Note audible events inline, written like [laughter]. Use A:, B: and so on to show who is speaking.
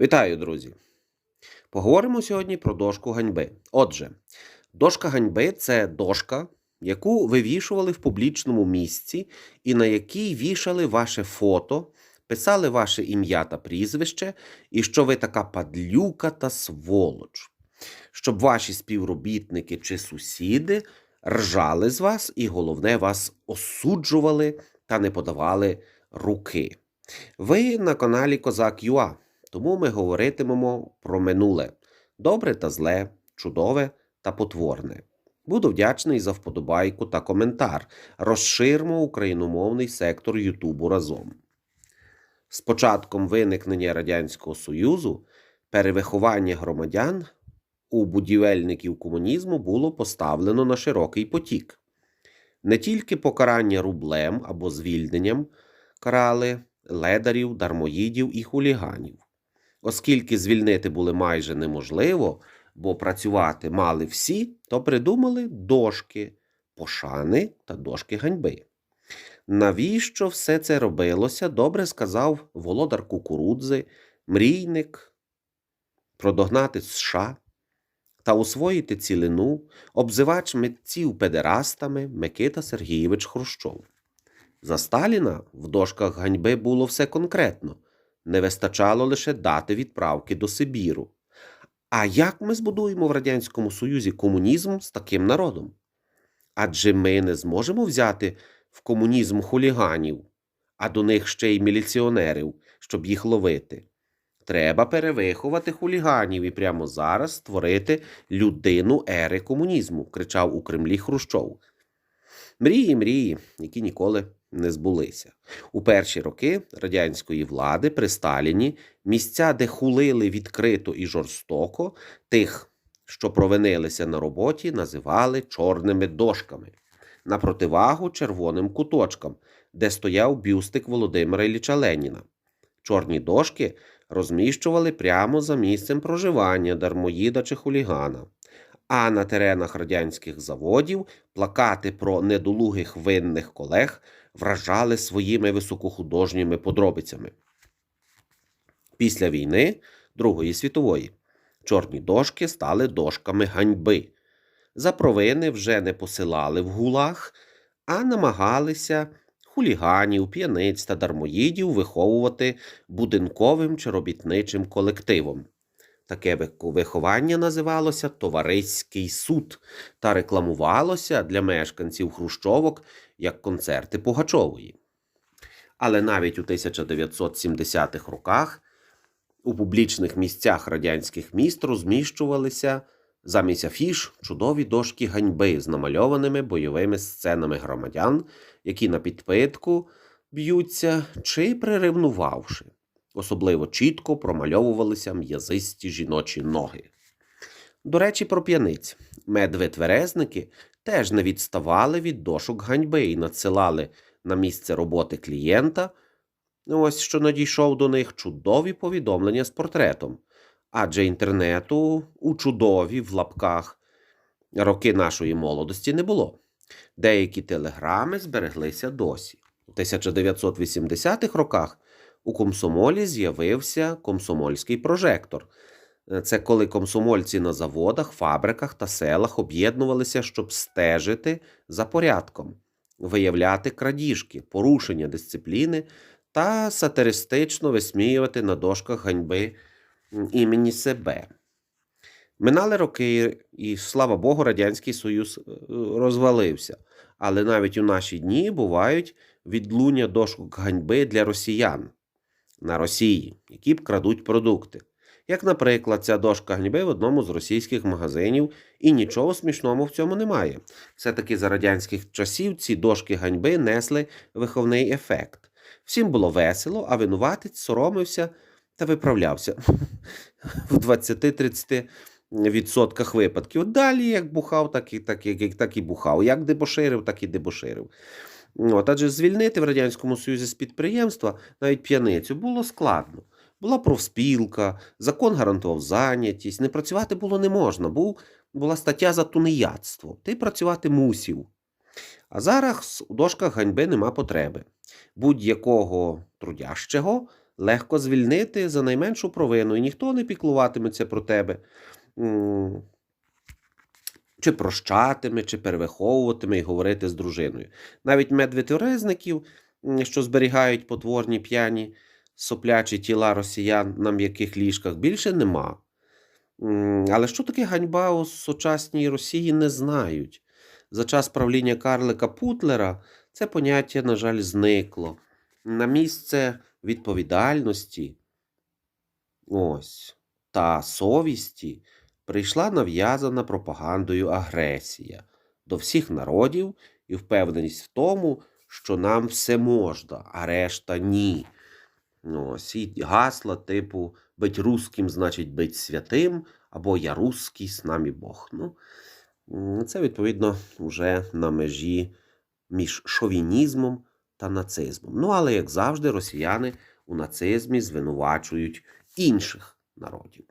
A: Вітаю, друзі! Поговоримо сьогодні про дошку ганьби. Отже, дошка ганьби це дошка, яку вивішували в публічному місці і на якій вішали ваше фото, писали ваше ім'я та прізвище, і що ви така падлюка та сволоч, щоб ваші співробітники чи сусіди ржали з вас і, головне, вас осуджували та не подавали руки. Ви на каналі Козак Юа, тому ми говоритимемо про минуле добре та зле, чудове та потворне. Буду вдячний за вподобайку та коментар. Розширмо україномовний сектор Ютубу разом. З початком виникнення Радянського Союзу перевиховання громадян у будівельників комунізму було поставлено на широкий потік. Не тільки покарання рублем або звільненням карали ледарів, дармоїдів і хуліганів. Оскільки звільнити було майже неможливо, бо працювати мали всі, то придумали дошки пошани та дошки ганьби. Навіщо все це робилося, добре сказав володар кукурудзи, мрійник, продогнати США та усвоїти цілину, обзивач митців педерастами Микита Сергійович Хрущов. За Сталіна в дошках ганьби було все конкретно, не вистачало лише дати відправки до Сибіру. А як ми збудуємо в Радянському Союзі комунізм з таким народом? Адже ми не зможемо взяти в комунізм хуліганів, а до них ще й міліціонерів, щоб їх ловити. Треба перевиховати хуліганів і прямо зараз створити людину ери комунізму, кричав у Кремлі Хрущов. Мрії, мрії, які ніколи не збулися. У перші роки радянської влади при Сталіні місця, де хулили відкрито і жорстоко, тих, що провинилися на роботі, називали чорними дошками, на противагу червоним куточкам, де стояв бюстик Володимира Ілліча Леніна. Чорні дошки розміщували прямо за місцем проживання дармоїда чи хулігана. А на теренах радянських заводів плакати про недолугих винних колег вражали своїми високохудожніми подробицями. Після війни Другої світової чорні дошки стали дошками ганьби. За провини вже не посилали в гулах, а намагалися хуліганів, п'яниць та дармоїдів виховувати будинковим чи робітничим колективом. Таке виховання називалося Товариський суд та рекламувалося для мешканців Хрущовок як концерти Пугачової. Але навіть у 1970-х роках у публічних місцях радянських міст розміщувалися замість афіш чудові дошки ганьби з намальованими бойовими сценами громадян, які на підпитку б'ються чи приревнувавши. Особливо чітко промальовувалися м'язисті жіночі ноги. До речі, про п'яниць. Медведверезники теж не відставали від дошок ганьби і надсилали на місце роботи клієнта, ось що надійшов до них чудові повідомлення з портретом. Адже інтернету у чудові в лапках роки нашої молодості не було. Деякі телеграми збереглися досі. У 1980-х роках у комсомолі з'явився комсомольський прожектор. Це коли комсомольці на заводах, фабриках та селах об'єднувалися, щоб стежити за порядком, виявляти крадіжки, порушення дисципліни та сатиристично висміювати на дошках ганьби імені себе. Минали роки, і, слава Богу, Радянський Союз е, розвалився. Але навіть у наші дні бувають відлуння дошок ганьби для росіян на Росії, які б крадуть продукти. Як, наприклад, ця дошка ганьби в одному з російських магазинів, і нічого смішного в цьому немає. Все-таки за радянських часів ці дошки ганьби несли виховний ефект. Всім було весело, а винуватець соромився та виправлявся [laughs] в 20-30 відсотках випадків. Далі як бухав, так і так, як, так і бухав. Як дебоширив, так і дебоширив. От, адже звільнити в Радянському Союзі з підприємства навіть п'яницю було складно. Була профспілка, закон гарантував зайнятість, не працювати було не можна, був, була стаття за тунеядство. Ти працювати мусів. А зараз у дошках ганьби нема потреби. Будь-якого трудящого легко звільнити за найменшу провину, і ніхто не піклуватиметься про тебе. Чи прощатиме, чи перевиховуватиме і говорити з дружиною. Навіть медведерезників, що зберігають потворні п'яні соплячі тіла росіян на м'яких ліжках, більше нема. Але що таке ганьба у сучасній Росії, не знають. За час правління Карлика Путлера це поняття, на жаль, зникло. На місце відповідальності ось, та совісті прийшла нав'язана пропагандою агресія до всіх народів і впевненість в тому, що нам все можна, а решта ні. Ось, і гасла типу «Быть русським значить бить святим» або «Я русський, з нами Бог». Ну, це, відповідно, вже на межі між шовінізмом та нацизмом. Ну, але, як завжди, росіяни у нацизмі звинувачують інших народів.